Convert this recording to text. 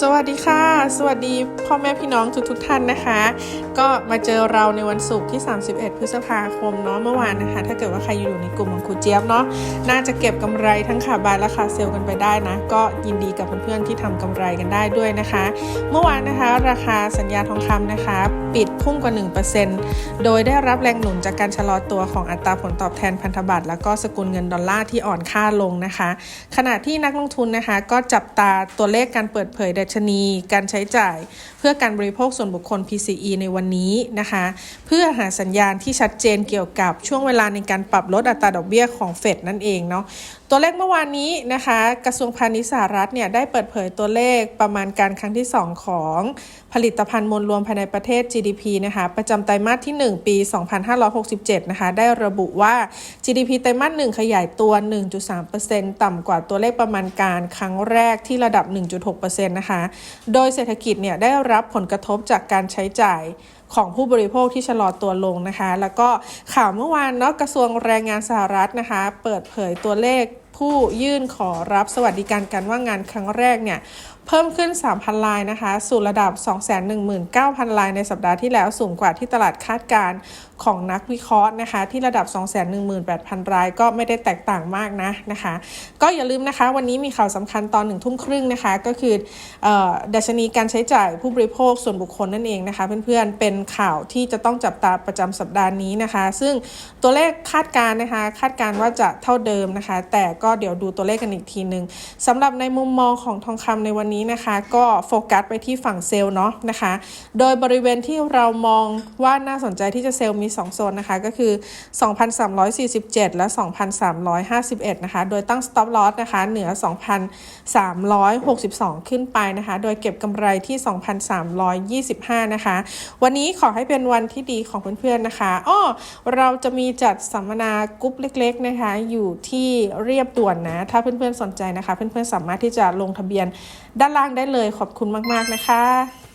สวัสดีค่ะ สวัสดีพ่อแม่พี่น้องทุกๆทท่านนะคะ ก็มาเจอเราในวันศุกร์ที่ 31 พฤษภาคมเนาะเมื่อวานนะคะ ถ้าเกิดว่าใครอยู่ในกลุ่มของครูเจี๊ยบเนาะน่าจะเก็บกำไรทั้งขาบายและขาเซลล์กันไปได้นะ ก็ยินดีกับเพื่อนๆที่ทำกำไรกันได้ด้วยนะคะ เมื่อวานนะคะ ราคาสัญญาทองคำนะคะ ปิดพุ่งกว่า 1%โดยได้รับแรงหนุนจากการชะลอตัวของอัตราผลตอบแทนพันธบัตรแล้วก็สกุลเงินดอลลาร์ที่อ่อนค่าลงนะคะ ขณะที่นักลงทุนนะคะ ก็จับตาตัวเลขการเปิดเผยดัชนี การใช้จ่าย เพื่อการบริโภคส่วนบุคคล PCE ในวันนี้นะคะ เพื่อหาสัญญาณที่ชัดเจนเกี่ยวกับช่วงเวลาในการปรับลดอัตราดอกเบี้ยของเฟดนั่นเองเนาะตัวเลขเมื่อวานนี้นะคะ กระทรวงพาณิชย์สหรัฐเนี่ยได้เปิดเผยตัวเลขประมาณการครั้งที่ 2 ของผลิตภัณฑ์มวลรวมภายในประเทศ GDP นะคะ ประจำไตรมาสที่ 1 ปี 2567 นะคะ ได้ระบุว่า GDP ไตรมาส 1 ขยายตัว 1.3%ต่ำกว่าตัวเลขประมาณการครั้งแรกที่ระดับ 1.6%นะคะ โดยเศรษฐกิจเนี่ยได้รับผลกระทบจากการใช้จ่าย ของผู้บริโภคที่ชะลอตัวลงนะคะ แล้วก็ข่าวเมื่อวานเนาะกระทรวงแรงงานสหรัฐนะคะ เปิดเผยตัวเลขผู้ยื่นขอรับสวัสดิการการว่างงานครั้งแรกเนี่ย เพิ่มขึ้น 3,000 ลายนะคะ สู่ระดับ 219,000 ลายในสัปดาห์ที่แล้วสูงกว่าที่ตลาดคาดการณ์ของนักวิเคราะห์นะคะ ที่ระดับ 218,000 รายก็ไม่ได้แตกต่างมากนะนะคะ ก็อย่าลืมนะคะ วันนี้มีข่าวสำคัญตอนหนึ่งทุ่มครึ่งนะคะ ก็คือเออดัชนีการใช้จ่ายผู้บริโภคส่วนบุคคลนั่นเองนะคะ เพื่อนๆเป็นข่าวที่จะต้องจับตาประจำสัปดาห์นี้นะคะ ซึ่งตัวเลขคาดการณ์นะคะคาดการณ์ว่าจะเท่าเดิมนะคะ แต่ก็เดี๋ยวดูตัวเลขกันอีกทีหนึ่งสำหรับในมุมมองของทองคำในวันนี้นะคะ ก็โฟกัสไปที่ฝั่งเซลล์เนาะนะคะ โดยบริเวณที่เรามองว่าน่าสนใจที่จะเซลล์มี 2 โซนนะคะ ก็คือ 2,347 และ 2,351 นะคะ โดยตั้ง stop loss นะคะ เหนือ 2,362 ขึ้นไปนะคะ โดยเก็บกำไรที่ 2,325 นะคะ วันนี้ขอให้เป็นวันที่ดีของเพื่อนๆนะคะอ้อเราจะมีจัดสัมมนากรุ๊ปเล็กๆนะคะ อยู่ที่เรียบด่วนนะ ถ้าเพื่อนๆสนใจนะคะ เพื่อนๆสามารถที่จะลงทะเบียนได้ด้านล่างได้เลยขอบคุณมาก ๆ นะคะ